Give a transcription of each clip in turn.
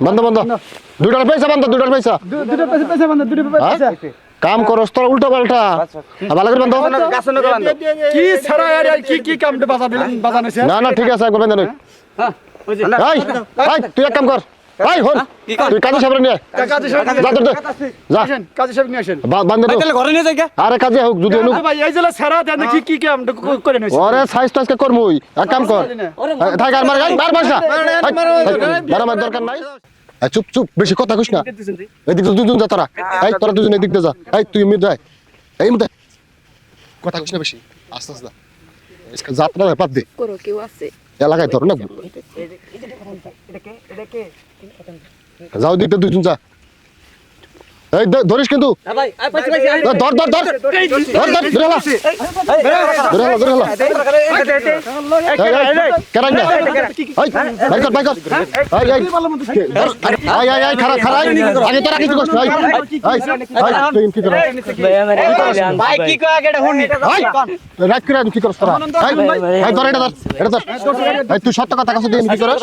বন্ধ বন্ধ দুটার পয়সা বন্ধ দুটার পয়সা। দু- পয়সা পয়সা বন্ধ দুটো হ্যাঁ? পয়সা। কাম করস তোর উল্টা পাল্টা। ভালো করে বন্ধ। কি ছাড়া আর আর কি কি কাম বাজানো না না ঠিক আছে এই তুই এক কাম কর। এই হন তুই কাজে সামনে নিয়ে আয়। সাহেব যা তোর যা। আসেন সাহেব নিয়ে আসেন। বা- বান্ধে ঘরে নিয়ে যাই আরে কাজে হোক যদি অনু ভাই এই জেলা ছাড়া দেন কি কি কাম করে নিয়েছে। ওরে সাইজ টাইজ কর এক কাম কর। থাক আর মার গাই মার বাসা। মারা মার দরকার নাই। চুপ চুপ বেশি কথা কইস না। এদিক দুজন যা তোরা। এই তোরা দুজন এদিক দিয়ে যা। এই তুই এমনি যাই এই মতে কথা কইস না বেশি। আস্তে আস্তে যাত্রা না পাত দে। করো কেউ আছে। এলাকায় ধরো না যাও দিকটা দুজন যা এই ধরিস কিন্তু ভাই পাইছি পাইছি এই, ধর ধর ধর ধর ধর ধরে হালা ধরে হালা ধরে হালা এই, এই, না এই কর বাইর কর এই এই ধর, এই এই এই খারা খারা আগে তোরা কিছু করছ এই এই এই তুই কি কর ভাই কি কয় আগে এটা হুনি এই রাত করে কি করছ তোরা এই এই ধর এটা ধর এটা ধর তুই সত্য কথা কাছে দিয়ে কি করছ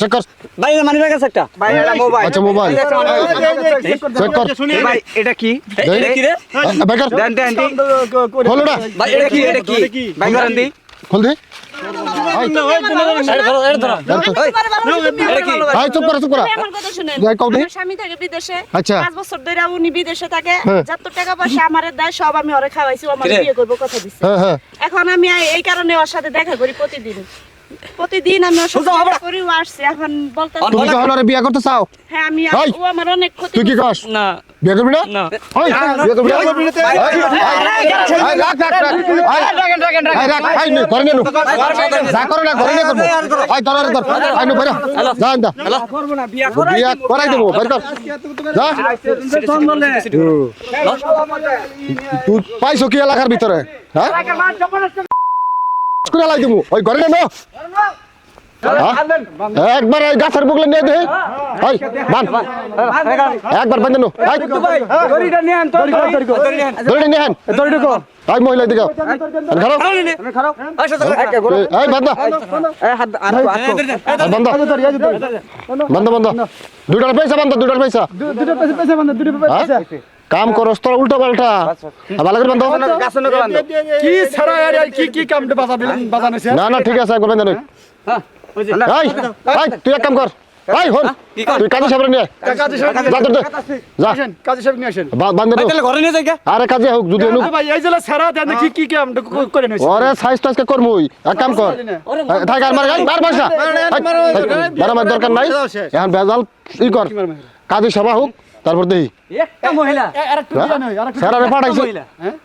চেক কর। ভাই মানে একটা। আচ্ছা মোবাইল চেক কর। ভাই এটা কি? এটা কি রে? দেন দেন ভাই এটা কি এটা কি? ভাই দি। খোল দে। আচ্ছা। পাঁচ বছর ধরে উনি বিদেশে থাকে। হ্যাঁ। যত টাকা পয়সা আমার দেয় সব আমি ওরে খাওয়াইছি ও আমার বিয়ে করব কথা দিচ্ছে হ্যাঁ হ্যাঁ। এখন আমি এই কারণে ওর সাথে দেখা করি প্রতিদিন। প্রতিদিন আমি ওর করি ও এখন বলতে তুমি কি হনারে বিয়া করতে চাও হ্যাঁ আমি এই, ও আমার অনেক ক্ষতি তুই কি কস না বিয়া করবি না না ওই বিয়া করবি না এই, এই, এই, রাখ রাখ রাখ এই, এই, রাখ এই নে করে নে যা করে না করে নে করব এই ধর ধর ধর নে বেরো যা আন্দা বিয়া করাই দেবো বের কর যা তুই পাইছো কি এলাকার ভিতরে হ্যাঁ করে লাই ওই ঘরে নে একবার এই গাছের বুকলে নিয়ে দে বান। একবার বান্ধে নো। দড়িটা নিয়ে আন। মহিলা দিকে। খারাপ বন্ধ দুইটার পয়সা বন্ধ দুইটার পয়সা পয়সা পয়সা বন্ধ দুটো হ্যাঁ? পয়সা কাম করস তোর উল্টা পাল্টা। ভালো করে বন্ধ কি ছাড়া আর আর কি কি কাম বাজা দিলেন বাজানো স্যার না না ঠিক আছে একবার বেঁধে নে। এই এই তুই এক কাম কর। এই হন তুই কাজে সামনে নিয়ে। কাজে সাহেব যা দে। যা। আসেন সাহেব নিয়ে আসেন। বা- বান্ধে নে। ঘরে নিয়ে যাই আরে কাজে হোক যদি অনু ভাই এই জেলা ছাড়া দেন কি কি কাম করে নিয়েছে ওরে সাইজ টাইজ কে করমুই এক কাম কর। থাক আর মার গাই মার বাসা মারা মার দরকার নাই। এখন বেজাল ই কর। কাজে সভা হোক। তারপর দেই। একটা মহিলা। আরেকটু জানো আরেকটু স্যার আরে পাঠাইছে।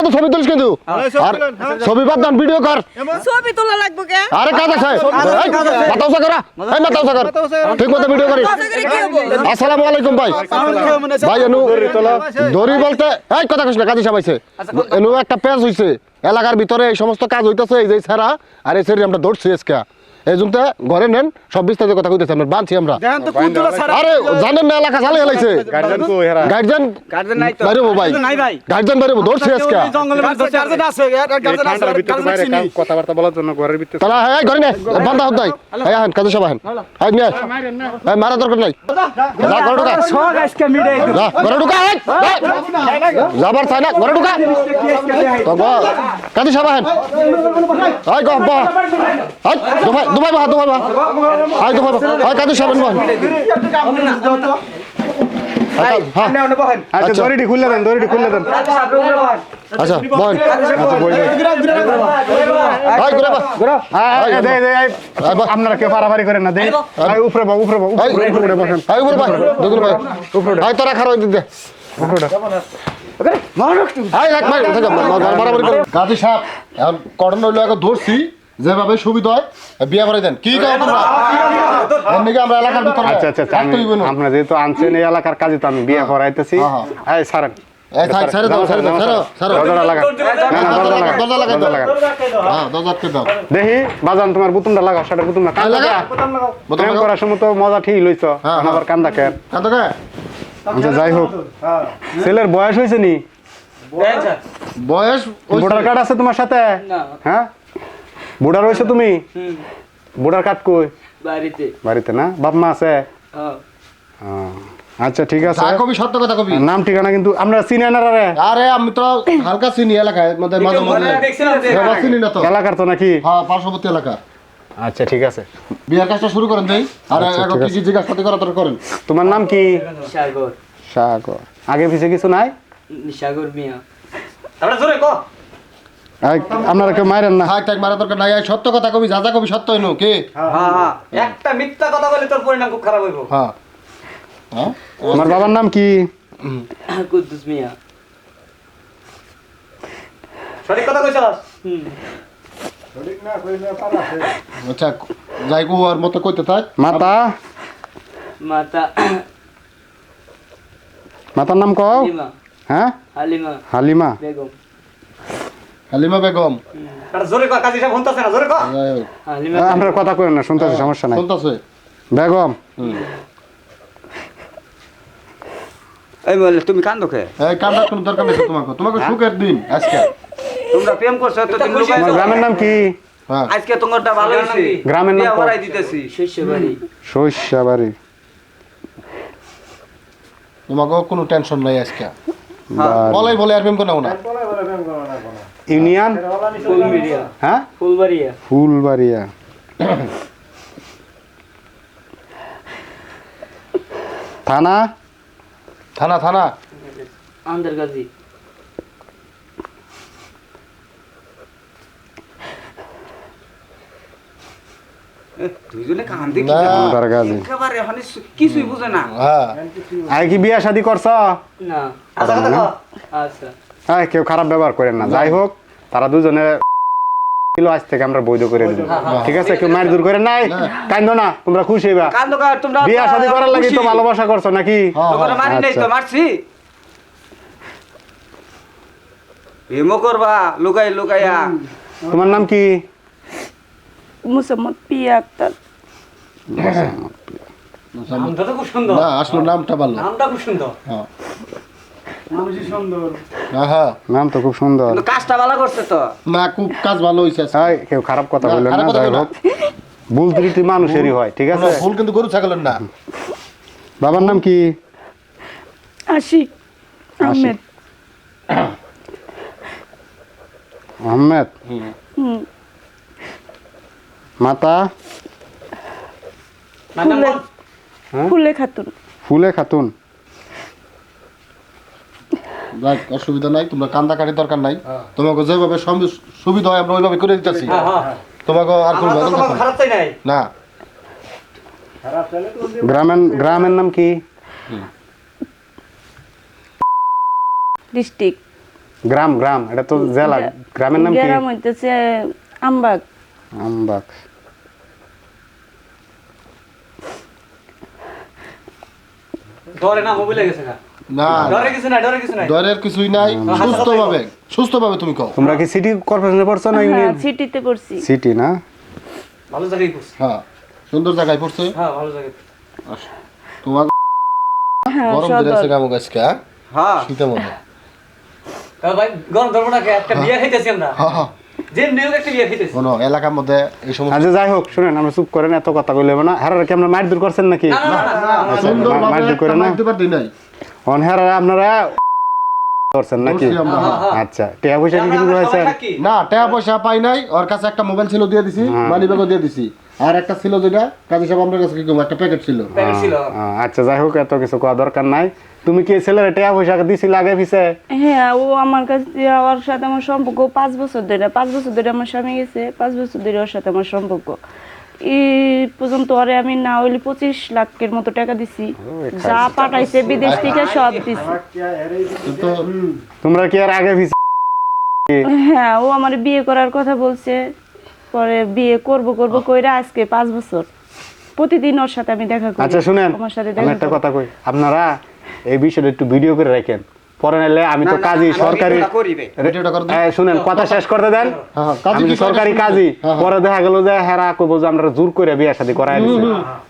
তো ছবি তুলিস কিন্তু। আর ছবি বাদ দান ভিডিও কর। ছবি তোলা লাগবো কে? আরে কাজ আছে এই, মাতাওসা এই মাতাওসা কর ঠিক মতো ভিডিও করিস। আসসালামু আলাইকুম ভাই। ভাই এনু দড়ি বলতে এই কথা কইছ না কাজী সাবাইছে এনু একটা পেজ হইছে। এলাকার ভিতরে এই সমস্ত কাজ হইতাছে এই যে ছাড়া আর এই সেরি আমরা দৌড়ছি আজকে। এই ঘরে নেন সব বিস্তারিত কথা কইতেছে আমরা বানছি আমরা দেখেন তো কোন জেলা ছাড়া আরে জানেন না এলাকা চালে হেলাইছে গার্জেন নাই তো বাইরে ভাই নাই ভাই গার্জিয়ান বাইরে দৌড়ছি আজকে গার্জেন গার্জেন কথাবার্তা বলার জন্য ঘরের ভিতরে তাহলে হ্যাঁ ঘরে নে বান্ধা হোক নাই হ্যাঁ হ্যাঁ কাজে সবাই হ্যাঁ হ্যাঁ নিয়ে হ্যাঁ মারা দরকার নাই যা ঘরে ঢুকা সব আজকে মিডে যা ঘরে ঢুকা। যাবার চাই না ঘরে ঢুকা কাজে হ্যাঁ এই গ দুবাই দুবাই বা দুবাই বা এই দুবাই বা এই কাজে সবাই বা হ্যাঁ। আচ্ছা আচ্ছা। দড়িটি খুললে দেন দড়িটি খুললে আচ্ছা বল আচ্ছা বা বা আপনারা কেউ পারাপারি করেন না উপরে বউ উপরে উপরে উপরে বসেন। উপরে ভাই দুগুলো ভাই এই তোরা খারো দিক দে। এই রাখ ভাই মারামারি কর। গাদি সাপ এখন কটন হইল এখন ধরছি। যেভাবে সুবিধা হয় বিয়ে করে দেন। কি কাজ তোমরা এমনিকে আমরা এলাকার ভিতরে আচ্ছা আচ্ছা আচ্ছা। আপনারা যেহেতু আনছেন এই এলাকার কাজে তো আমি বিয়ে করাইতেছি। হ্যাঁ, এই সারেন হ্যাঁ, আটকে দাও। দেখি বাজান তোমার বুতুমটা লাগাও শাটার বুতুমটা। কান্দা লাগা। প্রেম করার সময় তো মজা ঠিক লইছ। হ্যাঁ, আবার কান্দা কে আচ্ছা যাই হোক। ছেলের বয়স হয়েছে নি? বয়স ভোটার কার্ড আছে তোমার সাথে? হ্যাঁ? ভোটার হয়েছে তুমি? ভোটার কার্ড কই? বাড়িতে। বাড়িতে না? বাপ মা আছে? হ্যাঁ। আচ্ছা ঠিক আছে। কবি সত্য কথা কবি। নাম ঠিকানা কিন্তু আমরা চিনি না রে। আরে আমি তো হালকা চিনি এলাকায়। মধ্যে মাঝে মধ্যে। এবার চিনি না তো। এলাকার তো নাকি? হ্যাঁ পার্শ্ববর্তী এলাকা আচ্ছা ঠিক আছে। বিয়ের কাজটা শুরু করেন দেই। আর আচ্ছা, কি কি জিজ্ঞাসা করা তোর করেন? তোমার নাম কি? সাগর। সাগর। আগে পিছে কিছু নাই? সাগর মিয়া। এই, আপনারা কেউ মারেন না। হাই ট্যাগ মারা দরকার নাই সত্য কথা কবি যা যা কবি সত্য হইনো কি? হ্যাঁ হ্যাঁ একটা মিথ্যা কথা বলে তোর পরিণাম খুব খারাপ হইব। হ্যাঁ। হ্যাঁ? আমার বাবার নাম কি? কুদ্দুস মিয়া। সঠিক কথা কইছস হুম। আচ্ছা যাই গো আর মতো কইতে থাক। মাতা? মাতা। মাতার নাম কও? হালিমা। হ্যাঁ? হালিমা। হালিমা। বেগম। হালিমা বেগম। না? হালিমা আপনার কথা করেন না শুনতেছি সমস্যা নাই। শুনতাছে। বেগম। এই বলে তুমি কান্দো কে? এই কান্দার কোনো দরকার নেই তোমাকে। তোমাকে সুখের দিন আজকে। তোমরা প্রেম করছ তো তুমি লুকাই তোমার গ্রামের নাম কি? হ্যাঁ। আজকে তোমারটা ভালো হইছে। গ্রামের নাম। ভরাই দিতেছি। তোমাকে কোনো টেনশন নাই আজকে। বলাই বলে আর প্রেম করো না। ইউনিয়ন? ফুলবাড়িয়া। হ্যাঁ? ফুলবাড়িয়া। ফুলবাড়িয়া। থানা? থানা থানা। আন্দারগাজি। কেউ খারাপ ব্যবহার করেন না। যাই হোক। তারা দুজনে ছিল আজ থেকে আমরা বৈধ করে দিল ঠিক আছে কেউ মার দূর করে নাই? কান্দো না তোমরা খুশি হইবা। কান্দো কা তোমরা বিয়া শাদি করার লাগি তো ভালোবাসা করছ নাকি? হ্যাঁ, তোমরা মারি নাই তো আচ্ছা। মারছি। প্রেমও করবা লুকাই লুকাইয়া। তোমার নাম কি? মুসাম্মদ পিয়া আক্তার। নামটা তো খুব সুন্দর। না আসলে নামটা ভালো। নামটা খুব সুন্দর। হ্যাঁ হ্যাঁ, হ্যাঁ নাম তো খুব সুন্দর। কাজটা ভালো করছে তো। না খুব কাজ ভালো হয়েছে আজকে। কেউ খারাপ কথা বললেন না যাই হোক। ভুল ত্রুটি মানুষেরই হয় ঠিক আছে? ভুল কিন্তু গরু ছাগলের না। বাবার নাম কি? আশিক আহমেদ। আহমেদ? মাতা? ফুলে। ফুলে খাতুন। ফুলে খাতুন। যাক, অসুবিধা নাই তোমরা কান্দা কাটি দরকার নাই। তোমাকে যেভাবে সুবিধা হয় আমরা ওইভাবে করে দিতেছি। তোমাকে আর কোনো আমরা তো বেতন তোমাকে খারাপ চাই নাই? না। গ্রামের গ্রামের নাম কি? ডিস্ট্রিক্ট গ্রাম গ্রাম এটা তো জেলা। গ্রামের নাম কি? গ্রাম হইতেছে আমবাগ। আমবাগ। ডরে না মোবাইলে গেছে না? না ডরে কিছু নাই ডরে কিছু নাই ডরের কিছুই নাই সুস্থভাবে সুস্থভাবে তুমি কও তোমরা কি সিটি কর্পোরেশনে পড়ছো না হ্যাঁ ইউনিয়ন সিটিতে পড়ছি সিটি না ভালো জায়গায় করছে হ্যাঁ সুন্দর জায়গায় পড়ছে হ্যাঁ ভালো জায়গায় তোমার হ্যাঁ গরম সদর দিয়েছে কামো গাছকে হ্যাঁ হ্যাঁ মধ্যে কারণ ভাই গরম ধরবো না একটা বিয়ে খাইতেছি আমরা হ্যাঁ হ্যাঁ যে নিয়োগ একটা বিয়ে খাইতেছি কোনো এলাকার মধ্যে এই আচ্ছা যাই হোক শুনেন আমরা চুপ করেন এত কথা কইলে হবে না হ্যাঁ কি আমরা মার দূর করছেন নাকি আচ্ছা, মারধর করে না? অন হ্যাঁ আপনারা করছেন নাকি? হ্যাঁ। আচ্ছা টাকা পয়সা কি কিছু আমরা হয়েছে না টাকা পয়সা পাই নাই ওর কাছে একটা মোবাইল ছিল দিয়ে দিছি মানি ব্যাগও দিয়ে দিছি। আর একটা ছিল যেটা কাজী সাহেব আমার কাছে কি একটা প্যাকেট ছিল। প্যাকেট ছিল। আচ্ছা যাই হোক এত কিছু কোয়া দরকার নাই। তুমি কি ছেলের টাকা পয়সা দিছিল আগে পিছে? হ্যাঁ ও আমার কাছে ওর সাথে আমার সম্পর্ক পাঁচ বছর ধরে পাঁচ বছর ধরে আমার স্বামী গেছে পাঁচ বছর ধরে ওর সাথে আমার সম্পর্ক। এই পর্যন্ত ওরে আমি না হইলে পঁচিশ লাখের মতো টাকা দিছি। যা পাঠাইছে বিদেশ থেকে সব দিছি। তোমরা কি আর আগে হ্যাঁ ও আমার বিয়ে করার কথা বলছে। পরে বিয়ে করব করব কইরা আজকে পাঁচ বছর। প্রতিদিন ওর সাথে আমি দেখা করি। আচ্ছা শুনেন আমার সাথে দেখা একটা কথা কই। আপনারা এই বিষয়টা একটু ভিডিও করে রাখেন। পরে নাইলে আমি তো না, না, কাজী সরকারি শুনেন কথা শেষ করতে দেন। হ্যাঁ, হ্যাঁ, আমি সরকারি কাজী? হ্যাঁ, হ্যাঁ। পরে দেখা গেল যে হেরা কইবো যে আমরা জোর করে বিয়ে শাদী করাই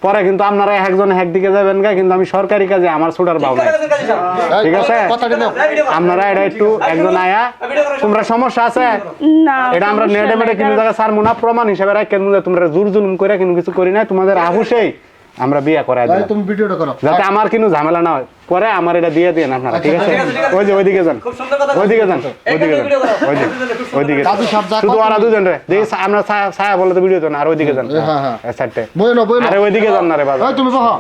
পরে কিন্তু আপনারা একজন এক দিকে যাবেন গা কিন্তু আমি সরকারি কাজে আমার ছোটার বাউ নাই। ঠিক আছে? আপনারা এটা একটু একজন আয়া। তোমরা সমস্যা আছে? এটা আমরা নেটে মেটে কিন্তু জায়গা সার মুনা প্রমাণ হিসেবে রাখেন তোমরা জোর জুলুম করে কিন্তু কিছু করি নাই। তোমাদের আহুসেই আমরা বিয়ে করাই দিলাম। তুমি ভিডিওটা করো। যাতে আমার কিন্তু ঝামেলা না হয়। পরে আমার এটা দিয়ে দেন আপনারা ঠিক আছে? ওই যে ওইদিকে যান। ওইদিকে যান ওইদিকে যান ওইদিকে ওইদিকে কাজী শুধু ওরা দুজন রে। দেখি আমরা ছায়া- ছায়া বলে তো ভিডিও তো না আর ওইদিকে যান। হ্যাঁ, হ্যাঁ। সাইডে বই নাও বই নাও। আরে ওইদিকে যান না রে বাবা। তুমি বহো।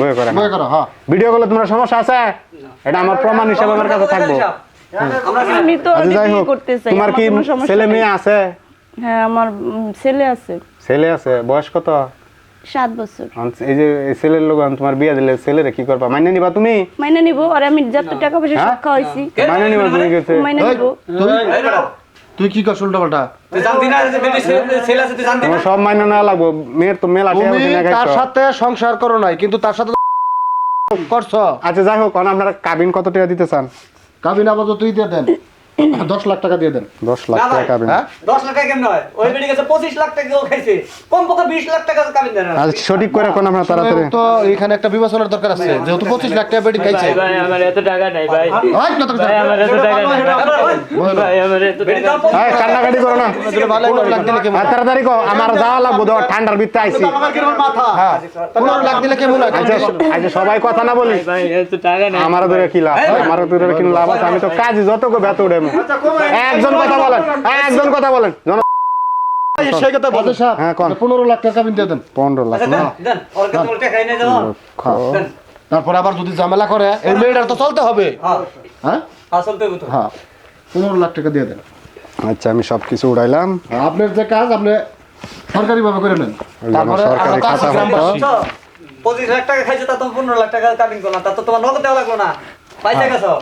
বই করে বই করো হ্যাঁ। ভিডিও করলে তোমার সমস্যা আছে? এটা আমার প্রমাণ হিসেবে আমার কাছে থাকব। আমি তো আচ্ছা বিয়ে করতে চাই তোমার আমার কি ছেলে মেয়ে আছে? হ্যাঁ আমার ছেলে আছে। ছেলে আছে বয়স কত? সাত বছর। আচ্ছা, এই যে ছেলের লোক তোমার বিয়ে দিলে ছেলেরে কি করবা? মাইনে নিবা তুমি? মাইনে নিব আর আমি যত টাকা পয়সা হ্যাঁ? সব খাওয়াইছি মাইনে নিবা তুমি গেছে। মাইনে নিব। তুই? তুই কি উল্টা পাল্টা? তোমার সব মাইনে না লাগবো। মেয়ের তো মেলা তার সাথে সংসার করো নাই কিন্তু তার সাথে করছ? আচ্ছা যাই হোক আপনারা কাবিন কত টাকা দিতে চান? কাবিন আপাতত তুই দিয়ে দেন। দশ লাখ টাকা দিয়ে দেন। দশ লাখ টাকা কাবিন হ্যাঁ? দশ লাখ টাকা কেমন হয়? ওই বেড়ে গেছে পঁচিশ লাখ টাকা খাইছে। কম পক্ষে বিশ লাখ টাকা কাবিন দেন। আচ্ছা সঠিক করে কোন আপনার তাড়াতাড়ি তো এখানে একটা বিবেচনার দরকার আছে যেহেতু পঁচিশ লাখ টাকা বেটি খাইছে ভাই আমার এত টাকা নাই ভাই। ওই, না তো- ভাই আমার এত টাকা নাই। ভাই আমার এত টাকা দাও নাই। এই কান্নাকাটি করো না। পনেরো লাখ দিলে কেমন আর তাড়াতাড়ি কো আমার যাওয়া লাগবো তো ঠান্ডার ভিতরে আইছি। হ্যাঁ। পনেরো লাখ দিলে কেমন হয় আচ্ছা আচ্ছা সবাই কথা না বলি ভাই এত টাকা নাই। আমার ধরে কি লাভ? আমার ধরে কি লাভ? আছে আমি তো কাজই যত কো বেত উড়ে একজন কথা বলেন। একজন কথা বলেন। সাহেব, হ্যাঁ? পনেরো লাখ টাকা দিয়ে দেন। পনেরো লাখ। না। দেন তারপর আবার যদি ঝামেলা করে এই মেয়েটার তো চলতে হবে। হ্যাঁ। হ্যাঁ? আসল তো তো। হ্যাঁ। পনেরো লাখ টাকা দিয়ে দেন। আচ্ছা আমি সব কিছু উড়াইলাম। আপনার যে কাজ আপনি সরকারি ভাবে করে নেন। সরকারি খাতা পঁচিশ লাখ টাকা খাইছে তা তো পনেরো লাখ টাকা কাবিন করলাম তা তো তোমার নগদ দেওয়া লাগল না। পয়সা গেছো?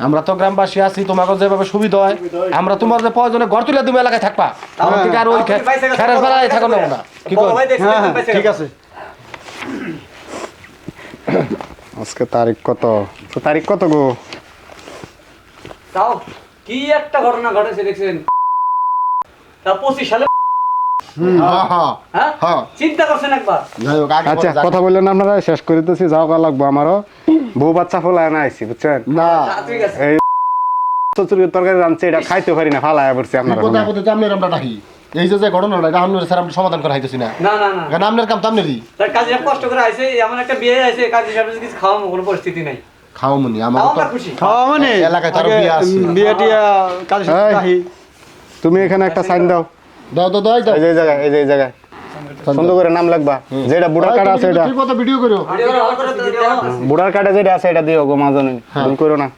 আমরা তো গ্রামবাসী আছি তোমাকে যেভাবে সুবিধা হয় আমরা তোমার যে প্রয়োজনে ঘর তুলে তুমি এলাকায় থাকবা। আমার থেকে আর ওই খেরের বেলায় থাকো না। কি দেখছে, পয়সা ঠিক আছে। আজকে তারিখ কত? তো তারিখ কত গো? তাও কি একটা ঘটনা ঘটেছে দেখছেন? তা পঁচিশ সালে হ্যাঁ হ্যাঁ হ্যাঁ হ্যাঁ চিন্তা করছেন একবার। যাই হোক আগে আচ্ছা কথা বললেন আপনারা শেষ করে দিতেছি যাও গা লাগবো আমারও। বউ বাচ্চা ফলায় না আইছি বুঝছেন? না। আছে। এই চচুরির তরকারি রাঁধছে এটা খাইতে পারি না ফালায় পড়ছি আপনারা বিপদে আপদে তো আপনার আমরা ডাকি। এই যে যে ঘটনাটা এটা আপনার স্যার আমরা সমাধান করা হইতেছি না। না না না। কারণ আপনার কাম তো আপনারই? তার কাজে কষ্ট করে আইছে এমন একটা বিয়ে আছে কাজে সাহেব কিছু খাওয়া কোনো পরিস্থিতি নাই। খাও মনি আমার তো আমরা খুশি। খাওয়া মানে এলাকায় তার বিয়ে আছে। বিয়ে টিয়া কাজে। নাহি তুমি এখানে একটা সাইন দাও। দাও দাও দাও দাও। এই যে এই জায়গায় এই যে এই জায়গায়। সুন্দর করে নাম লাগবা। যেটা বুড়ার কার্ড আছে এটা ভিডিও করো। বুড়ার কার্ডে যেটা আছে এটা দিও গো মাজন ভুল করো না।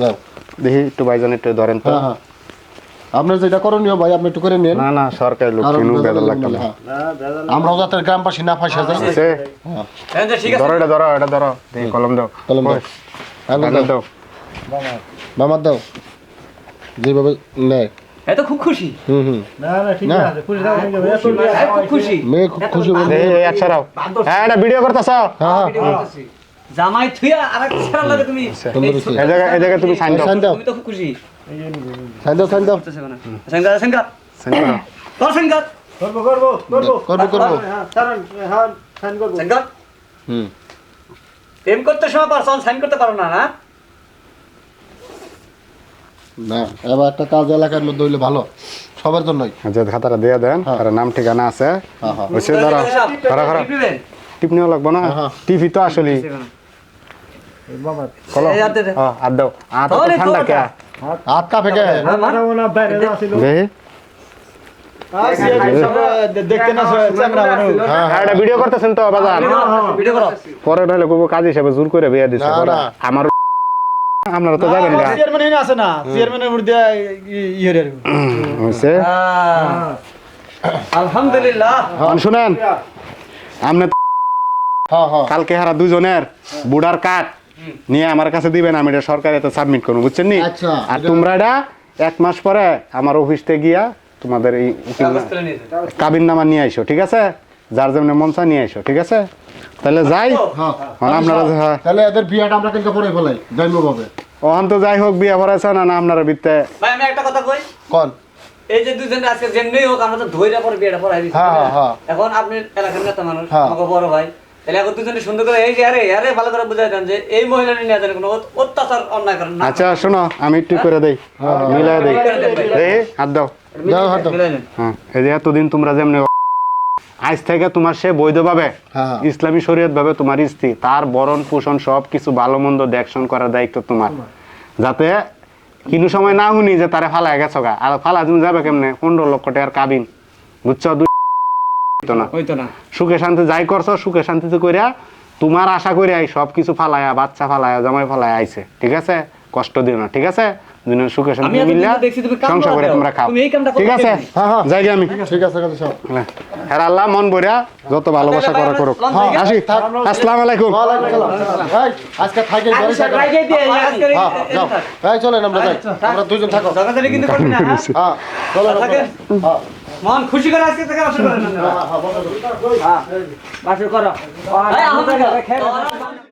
দাও দেখি একটু ভাইজন একটু ধরেন তো। হ্যাঁ হ্যাঁ। আপনার যেটা করণীয় ভাই আপনি একটু করে নেন। না না সরকারি লোক কিনু লাগবে না, হ্যাঁ। আমরাও যাতে গ্রামবাসী না ফাঁসা হ্যাঁ, আছে। ধরো এটা ধরো এটা ধরো। দেখি কলম দাও। কলম দাও। দাও। মামার দাও। যেভাবে নেয়। এত খুব খুশি। হুম হুম। না হ্যাঁ, খুব খুশি। মেয়ে খুব খুশি হবে এই একশো রাও। হ্যাঁ এটা ভিডিও করতেছ? হ্যাঁ হ্যাঁ। জামাই থুয়া আরেক ছেড়া লাগে তুমি এই জায়গায় এই জায়গায় তুমি সাইন দাও। সাইন দাও তুমি তো খুব খুশি। সাইন দাও সাইন দাও। সেঙ্গা সেঙ্গা সাইন করো তোর সেঙ্গা করব করব করব। করব করব। হ্যাঁ সারান হ্যাঁ সাইন করব। সেঙ্গা হুম। প্রেম করতে সময় পারছ সাইন করতে পারো না না? না এবার একটা কাজ এলাকার মধ্যে হইলে ভালো। সবার জন্যই। যে খাতাটা দিয়ে দেন আর নাম ঠিকানা আছে। হ্যাঁ হ্যাঁ। ধরো ধরো লাগবো না? হ্যাঁ। টিভি তো আসলে। হ্যাঁ দাও। তো ঠান্ডা কে? হাত কাঁপে দেখি। হ্যাঁ হ্যাঁ। ভিডিও করতেছেন তো বাজার? পরে নাহলে কাজ হিসেবে জোর করে বিয়ে দিচ্ছে। আমার আপনারা তো যাবেন চেয়ারম্যান এখানে আছে না। চেয়ারম্যানের মধ্যে ইয়ে হইছে? হ্যাঁ। আলহামদুলিল্লাহ। শুনেন। আপনি হ্যাঁ হ্যাঁ। কালকে হারা দুজনের বুড়ার কাঠ নিয়ে আমার কাছে দিবেন আমি এটা সরকারে তো সাবমিট করব বুঝছেন নি? আচ্ছা, আর তোমরা এটা এক মাস পরে আমার অফিসতে গিয়া তোমাদের এই। কাবিন নামা নিয়ে আইসো ঠিক আছে? যার যেমনি মন চায় নিয়ে আইসো ঠিক আছে? তাহলে যাই। মানে আপনারা তাহলে এদের বিয়াটা আমরা কিন্তু পরে ফেলাই ওখান তো যাই হোক বিয়ে ভরাইছে না না আপনারা বিত্তে ভাই আমি একটা কথা কই? কোন? এই যে দুজন আজকে যেমনি হোক আমরা তো ধৈর্য পরে বিয়েটা হ্যাঁ, হ্যাঁ, হ্যাঁ। এখন আপনি এলাকার নেতা মানুষ। আমাকে বড় ভাই। তাহলে এখন দুজনে সুন্দর করে এই যে আরে আরে ভালো করে বুঝাই দেন যে এই মহিলা নিয়ে যেন কোনো অত্যাচার অন্যায় করেন না। আচ্ছা শোনো আমি একটু করে দেই। মিলাই দেই। এই হাত দাও। যাও হাত দাও। হ্যাঁ এই যে এতদিন তোমরা যেমনি আজ থেকে তোমার সে বৈধভাবে হ্যাঁ। ইসলামী শরীয়ত ভাবে তোমার স্ত্রী তার বরণ পোষণ সব কিছু ভালো মন্দ দেখশন করার দায়িত্ব তোমার। যাতে কিনু সময় না শুনি যে তারে ফালায় গেছো গা। আর ফালা তুমি যাবে কেমনে? পনেরো লক্ষ টাকার কাবিন। বুঝছ? দুই না। সুখে শান্তি যাই করছ সুখে শান্তিতে কইরা তোমার আশা করে আই সব কিছু ফালায়া বাচ্চা ফালায়া জামাই ফালায়া আইছে। ঠিক আছে? কষ্ট দিও না ঠিক আছে? দুজনের সুখে শান্তি আমি মিলিয়া দেখছি তুমি কাম সংসার করে তোমরা খাও। তুমি এই কামটা করতে ঠিক আছে? হ্যাঁ, হ্যাঁ। যাই আমি। ঠিক আছে সাহেব হ্যাঁ আল্লাহ মন বইরা যত ভালোবাসা করা করুক। লঞ্চে আসি আসসালাম আলাইকুম। আজকে থাকি। রাইগে দিয়ে হ্যাঁ যাও। চলেন আমরা যাই। আমরা দুজন থাকো। হ্যাঁ? হ্যাঁ। হ্যাঁ মন খুশি করে আজকে থেকে হ্যাঁ করো।